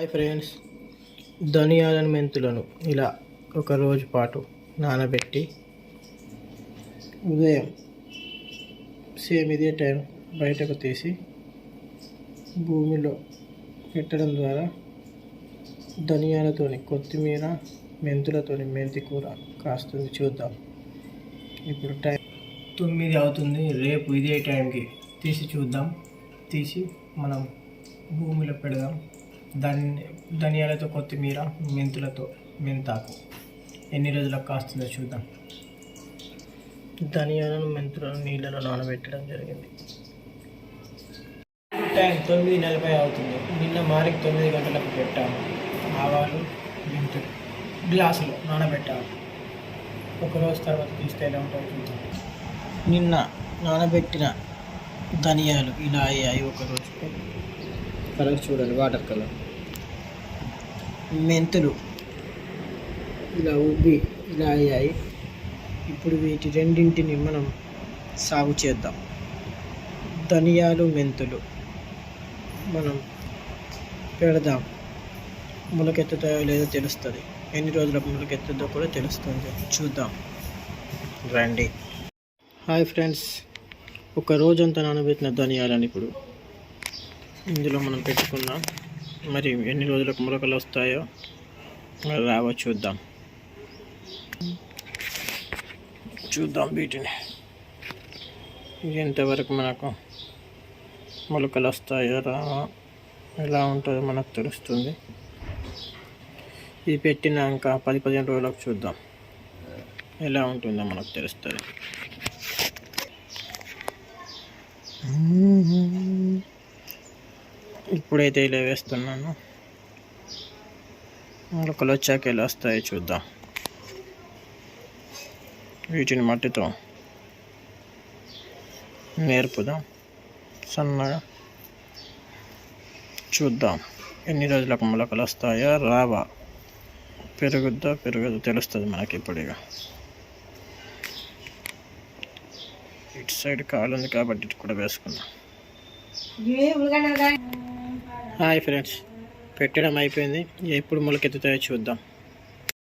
Hi friends. ధనియాలను మెంతులను ఇలా ఒక రోజు పాటు నానబెట్టి ఉదయం సేమ్ ఇదే టైం బయటకు తీసి భూమిలో పెట్టడం ద్వారా ధనియాలతోని కొత్తిమీర మెంతులతోని మెంతి కూర కాస్తుంది చూద్దాం. ఇప్పుడు టైం తొమ్మిది అవుతుంది. రేపు ఇదే టైంకి తీసి చూద్దాం. తీసి మనం భూమిలో పెడదాం. ధని ధనియాలతో కొత్తిమీర మెంతులతో మెంతాకు. ఎన్ని రోజులకు కాస్తుందో చూద్దాం. ధనియాలను మెంతులను నీళ్ళలో నానబెట్టడం జరిగింది. టైం తొమ్మిది నలభై అవుతుంది. నిన్న మార్నింగ్ తొమ్మిది గంటలకు పెట్టాము. ఆవాలు మెంతులు గ్లాసులో నానబెట్టాము. ఒక రోజు తర్వాత తీస్తే ఎలా ఉంటుందో నిన్న నానబెట్టిన ధనియాలు ఇలా అయ్యాయి ఒక కలర్ చూడండి వాటర్ కలర్. మెంతులు. ఇలా ఉబ్బి ఇలా అయ్యాయి. ఇప్పుడు వీటి రెండింటిని మనం సాగు చేద్దాం. ధనియాలు మెంతులు. మనం పెడదాం. మొలకెత్తుతాయో లేదో తెలుస్తుంది. ఎన్ని రోజులకు మొలకెత్తుందో కూడా తెలుస్తుంది. చూద్దాం. రండి. Hi friends. ఒక రోజంతా నానబెట్టిన ధనియాలని ఇప్పుడు ఇందులో మనం పెట్టుకుందాం మరి ఎన్ని రోజులకు మొలకలు వస్తాయో రావో చూద్దాం. చూద్దాం వీటిని. ఎంతవరకు మనకు మొలకలు వస్తాయో రావో ఎలా ఉంటుందో మనకు తెలుస్తుంది. ఇది పెట్టినాక పది పదిహేను రోజులకు చూద్దాం. ఎలా ఉంటుందో మనకు తెలుస్తుంది. ఇప్పుడైతే ఇలా వేస్తున్నాను. మొలకలు వచ్చాక ఎలా వస్తాయో చూద్దాం. వీటిని మట్టితో నేర్పుదాం. సన్నగా చూద్దాం. ఎన్ని రోజులకు మొలకలు వస్తాయో రావా. పెరుగుద్దా పెరుగుదో తెలుస్తుంది మనకి ఇప్పుడు ఇక ఇటు సైడ్ కాలు ఉంది కాబట్టి ఇటు కూడా వేసుకుందాం. హాయ్ ఫ్రెండ్స్ పెట్టడం అయిపోయింది. ఎప్పుడు మొలకెత్తుతాయో చూద్దాం.